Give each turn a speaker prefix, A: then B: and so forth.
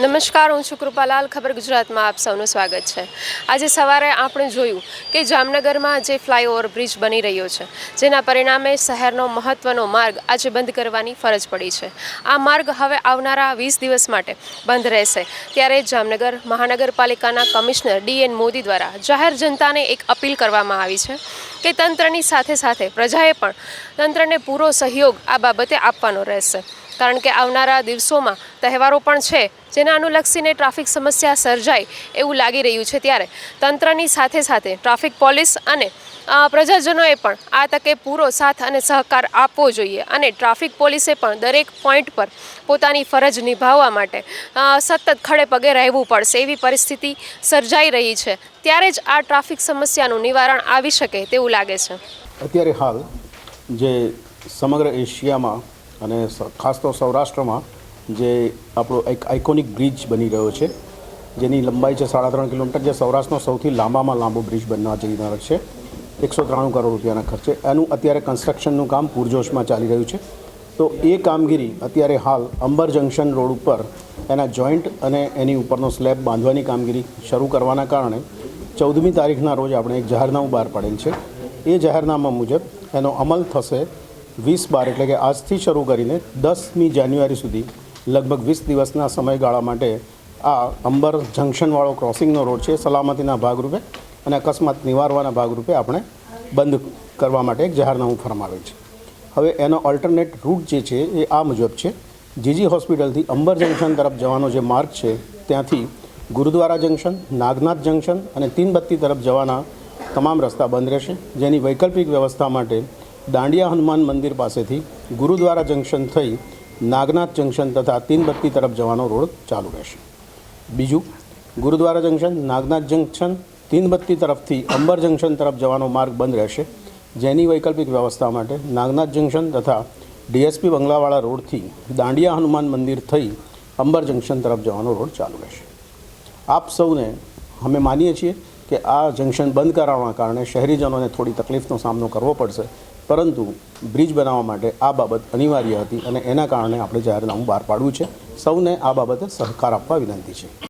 A: નમસ્કાર, હું છું કૃપાલાલ. ખબર ગુજરાતમાં આપ સૌનું સ્વાગત છે. આજે સવારે આપણે જોયું કે જામનગરમાં જે ફ્લાયઓવર બ્રિજ બની રહ્યો છે, જેના પરિણામે શહેરનો મહત્વનો માર્ગ આજે બંધ કરવાની ફરજ પડી છે. આ માર્ગ હવે આવનારા વીસ દિવસ માટે બંધ રહેશે. ત્યારે જામનગર મહાનગરપાલિકાના કમિશનર ડીએન મોદી દ્વારા જાહેર જનતાને એક અપીલ કરવામાં આવી છે કે તંત્રની સાથે સાથે પ્રજાએ પણ તંત્રને પૂરો સહયોગ આ બાબતે આપવાનો રહેશે. કારણ કે આવનારા દિવસોમાં તહેવારો પણ છે, જેના અનુલક્ષીને ટ્રાફિક સમસ્યા સર્જાય એવું લાગી રહ્યું છે ત્યારે. તંત્રની સાથે સાથે ટ્રાફિક પોલીસ અને પ્રજાજનોએ પણ આ તકે પૂરો સાથ અને સહકાર આપવો જોઈએ અને ટ્રાફિક પોલીસે પણ દરેક પોઈન્ટ પર પોતાની ફરજ નિભાવવા માટે સતત ખડે પગે રહેવું પડશે એવી પરિસ્થિતિ સર્જાઈ રહી છે. ત્યારે જ આ ટ્રાફિક સમસ્યાનું નિવારણ આવી શકે તેવું લાગે છે.
B: અત્યારે હાલ જે સમગ્ર એશિયામાં અને ખાસ તો સૌરાષ્ટ્રમાં જે આપણો એક આઇકોનિક બ્રિજ બની રહ્યો છે, જેની લંબાઈ છે સાડા ત્રણ કિલોમીટર, જે સૌરાષ્ટ્રનો સૌથી લાંબામાં લાંબો બ્રિજ બનવા જઈ રહ્યો છે. એકસો ત્રાણું કરોડ રૂપિયાના ખર્ચે. એનું અત્યારે કન્સ્ટ્રક્શનનું કામ પૂરજોશમાં ચાલી રહ્યું છે. તો એ કામગીરી અત્યારે હાલ અંબર જંકશન રોડ ઉપર એના જોઈન્ટ અને એની ઉપરનો સ્લેબ બાંધવાની કામગીરી શરૂ કરવાના કારણે ચૌદમી તારીખના રોજ આપણે એક જાહેરનામું બહાર પાડેલ છે. એ જાહેરનામા મુજબ એનો અમલ થશે વીસ બાર, એટલે કે આજથી શરૂ કરીને દસમી જાન્યુઆરી સુધી લગભગ વીસ દિવસના સમયગાળા માટે આ અંબર જંકશનવાળો ક્રોસિંગનો રોડ છે, સલામતીના ભાગરૂપે અને અકસ્માત નિવારવાના ભાગરૂપે આપણે બંધ કરવા માટે એક જાહેરનામું ફરમાવેલ છે. હવે એનો ઓલ્ટરનેટ રૂટ જે છે, એ આ મુજબ છે. જીજી હોસ્પિટલથી અંબર જંકશન તરફ જવાનો જે માર્ગ છે, ત્યાંથી ગુરુદ્વારા જંકશન, નાગનાથ જંકશન અને તીનબત્તી તરફ જવાના તમામ રસ્તા બંધ રહેશે. જેની વૈકલ્પિક વ્યવસ્થા માટે દાંડિયા હનુમાન મંદિર પાસેથી ગુરુદ્વારા જંકશન થઈ નાગનાથ જંકશન તથા તીનબત્તી તરફ જવાનો રોડ ચાલુ રહેશે. બીજું, ગુરુદ્વારા જંકશન, નાગનાથ જંકશન, તીનબત્તી તરફથી અંબર જંકશન તરફ જવાનો માર્ગ બંધ રહેશે. જેની વૈકલ્પિક વ્યવસ્થા માટે નાગનાથ જંકશન તથા ડીએસપી બંગલાવાળા રોડથી દાંડિયા હનુમાન મંદિર થઈ અંબર જંકશન તરફ જવાનો રોડ ચાલુ રહેશે. આપ સૌને અમે માનીએ છીએ કે આ જંકશન બંધ કરાવવાના કારણે શહેરીજનોને થોડી તકલીફનો સામનો કરવો પડશે. પરંતુ બ્રિજ બનાવવા માટે આ બાબત અનિવાર્ય હતી અને એના કારણે આપણે જાહેરનામું બહાર પાડવું છે. સૌને આ બાબતે સહકાર આપવા વિનંતી છે.